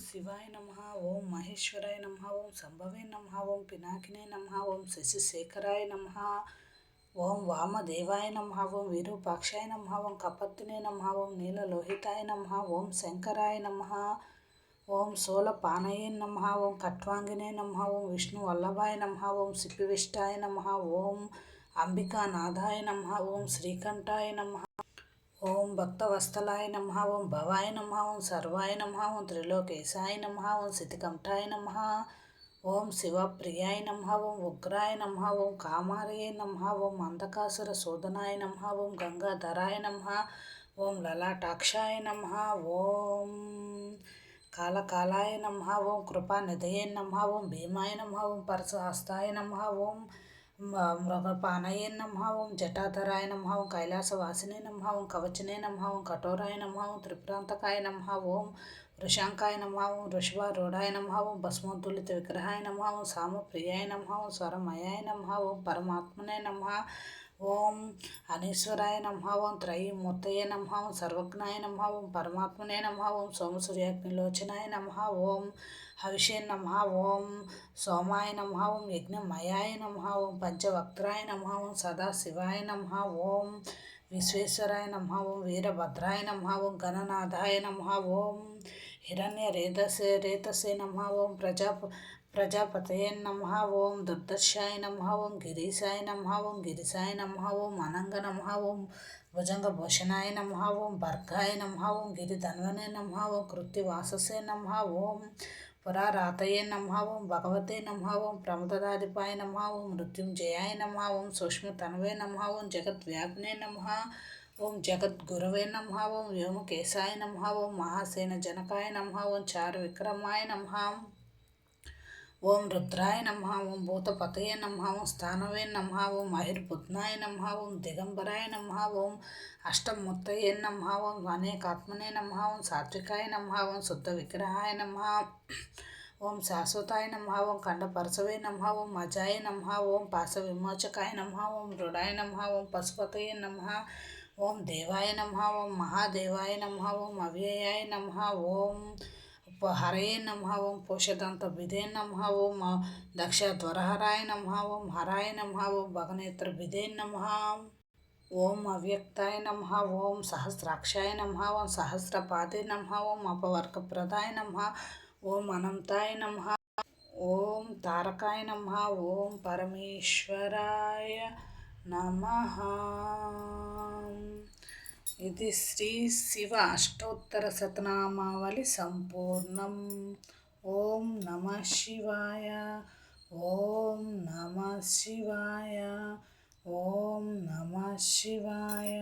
శివాయ నమ ఓం మహేశ్వరాయ నమ ఓం సంభవే నమ ఓం పినాకినే నమ ఓం శశిశేఖరాయ నమ ఓం వామదేవాయ నమ ఓం విరూపాక్షాయ నమ ఓం కపత్తినే నమ ఓం నీలలోహితాయ నమ ఓం శంకరాయ నమ ఓం సోలపానయే నమ ఓం కట్వాంగినే నమ ఓం విష్ణు వల్లభాయ నమ ఓం సిప్పివిష్టాయ నమ ఓం అంబికానాథాయ నమ ఓం శ్రీకంఠాయ నమ ఓం భక్తవస్తలాయ నమ ఓం భవాయ నమ ఓం సర్వాయ నమ ఓం త్రిలోకేశాయ నమ ఓం శితికంఠాయ నమ ఓం శివప్రియాయ నమ ఓం ఉగ్రాయ నమ ఓం కామారయ నమ ఓం అంధకాసుర శోధనాయ నమ ఓం గంగాధరాయ నమ ఓం లలాటాక్షాయ నమ ఓం కాలకాలాయ నమ ఓం కృపానిధయ నమ ఓం భీమాయ నమ ఓం పరసహస్తాయ నమ ఓం మృగపానయే నమ ఓం జటాధరాయ నమ ఓం కైలాసవాసినే నమ ఓం కవచనే నమ ఓం కఠోరాయ నమ ఓం త్రిపురాంతకాయ నమ ఓం వృషాంకాయ నమ ఓం వృషభారూఢాయ నమ ఓం భస్మోద్దులిత విగ్రహాయ నమ ఓం సామప్రియాయ నమ ఓం స్వరమయాయ నమ ఓం పరమాత్మనే నమ ఓం అనీశ్వరాయ నమ త్రయీ త్రయీమూర్తయే నమ సర్వజ్ఞాయ నమ పరమాత్మనే నమ ఓం సోమసూర్యాగ్నిలోచనాయ నమ ఓం హవిషే నమ ఓం సోమాయ నమ యజ్ఞమయాయ నమ పంచవక్త్రాయ నమ సదాశివాయ నమ ఓం విశ్వేశ్వరాయ నమ ఓం వీరభద్రాయ నమ ఓం గణనాథాయ నమ ఓం హిరణ్య రేతసే రేతసే నమ ఓం ప్రజా ప్రజాపతయే నమ ఓం దుర్దర్శాయ నమ ఓం గిరీశాయ నమ ఓం గిరిశాయ నమ ఓం అనంగ నమ ఓం భుజంగ భూషణాయ నమ ఓం భర్గాయ నమ ఓం గిరిధన్వనే నమ ఓం కృత్తివాససే నమ ఓం పురారాతయే నమ ఓం భగవతే నమ ఓం ప్రమదదాదిపాయ నమ ఓం మృత్యుంజయాయ నమ ఓం సూక్ష్మతనవే నమ ఓం జగద్వ్యాపినే నమ ఓం జగద్గురవే నమ ఓం వ్యోమకేశాయ నమ ఓం మహాసేన జనకాయ నమ ఓం చారు విక్రమాయ నమ ఓం రుద్రాయ నమ ఓం భూతపతయ నమ ఓం స్థానవే నమ ఓం మహిర్బుద్నాయ నమ ఓం దిగంబరాయ నమ ఓం అష్టమూర్తయే నమ ఓం అనేకాత్మనే నమ ఓం సాత్వికాయ నమ ఓం శుద్ధ విగ్రహాయ నమ ఓం శాశ్వతాయ నమ ఓం ఖండపరసవే నమ ఓం అజాయ నమ ఓం పాశ విమోచకాయ నమ ఓం రుడాయ నమ ఓం పశుపతయ నమ ఓం దేవాయ నమ ఓం మహాదేవాయ నమ ఓం అవ్యయాయ నమ ఓం హరయే నమ ఓం పోషదంత విధే నమ ఓం దక్షధ్వరహరాయ నమ ఓం హరాయ నమ ఓం భగనేత్ర విధే నమ ఓం అవ్యక్తాయ నమ ఓం సహస్రాక్షాయ నమ ఓం సహస్రపాదే నమ ఓం అపవర్గప్రదాయ నమ ఓం అనంతాయ నమ ఓం తారకాయ నమ ఓం పరమేశ్వరాయ నమ ఇది శ్రీ శివ అష్టోత్తర శతనామావళి సంపూర్ణం. ఓం నమ శివాయ. ఓం నమ శివాయ. ఓం నమ శివాయ.